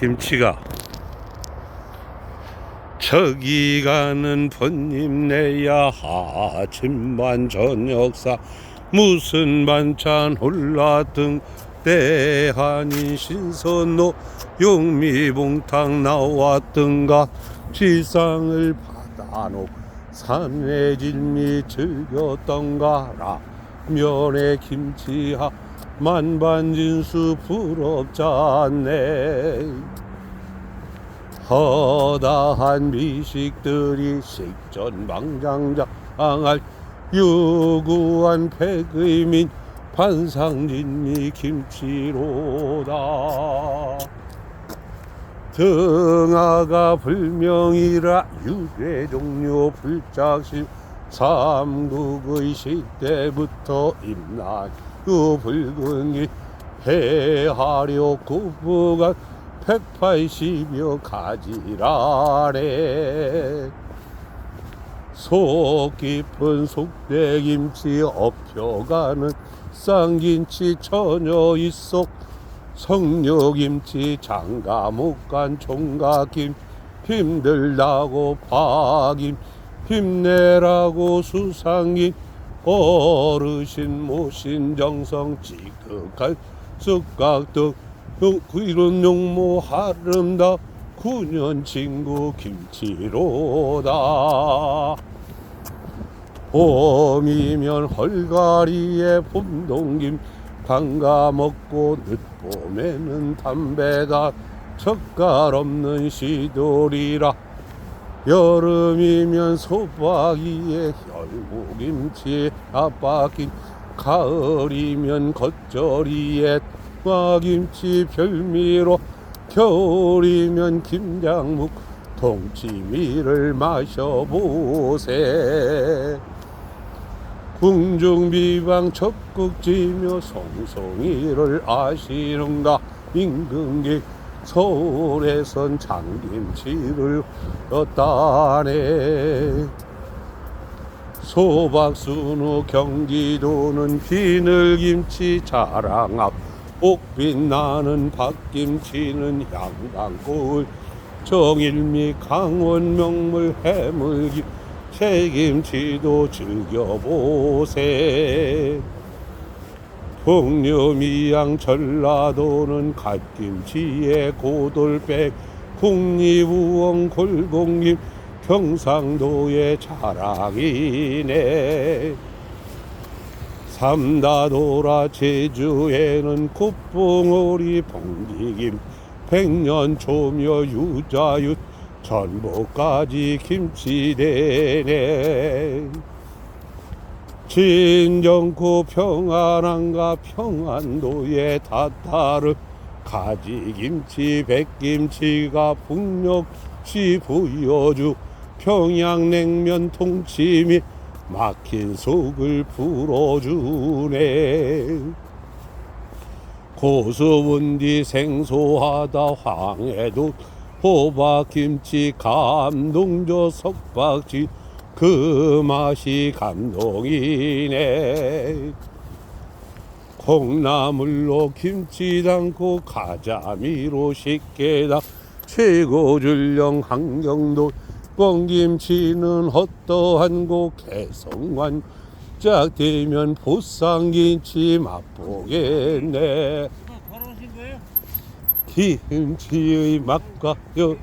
김치가 저기 가는 번님 내야 아침반 저녁사 무슨 반찬 올라등 대한인 신선노 용미봉탕 나왔던가 지상을 받아놓 산의 질미 즐겼던가 라 면에 김치하 만반진수 부럽잖네. 허다한 미식들이 식전망장장할 유구한 백의민 반상진미 김치로다. 등하가 불명이라 유괴종료 불작심 삼국의 시대부터 임나 유 붉은이 해하려 구부간 180여 가지라래. 속 깊은 속대김치 엎혀가는 쌍김치 처녀 이속 성녀김치 장가목간 총각김 힘들다고 파김 힘내라고 수상김 어르신 모신 정성 지극한 쑥각떡 이런 용모 하름다. 구년 친구 김치로다. 봄이면 헐가리에 봄동김 담가 먹고 늦봄에는 담배다. 젓갈 없는 시돌이라 여름이면 소박이에 혈무김치 아빠김 가을이면 겉절이에 마김치 별미로 겨울이면 김장묵 동치미를 마셔보세. 궁중비방 적극지며 송송이를 아시는가 임금객 서울에선 장김치를 얻다네. 소박순우 경기도는 비늘김치 자랑 앞 옥빛 나는 박김치는 양강골. 정일미 강원 명물 해물김 새김치도 즐겨보세 풍류미양 전라도는 갓김치에 고돌백 국립우엉 골공김 경상도의 자랑이네. 삼다도라 제주에는 콧봉오리 봉지김 백년초며 유자윳 전복까지 김치대네 진정코 평안한가 평안도의 다타르. 가지김치 백김치가 북녘시 보여주. 평양냉면 통치미 막힌 속을 풀어주네. 고수분디 생소하다 황해도 호박김치 감동저 석박지 그 맛이 감동이네. 콩나물로 김치 담고 가자미로 식게다. 최고 줄령 한경도 뻥김치는 어떠한 곳 개성관. 짝 되면 보쌈김치 맛보겠네. 거예요? 김치의 맛과 여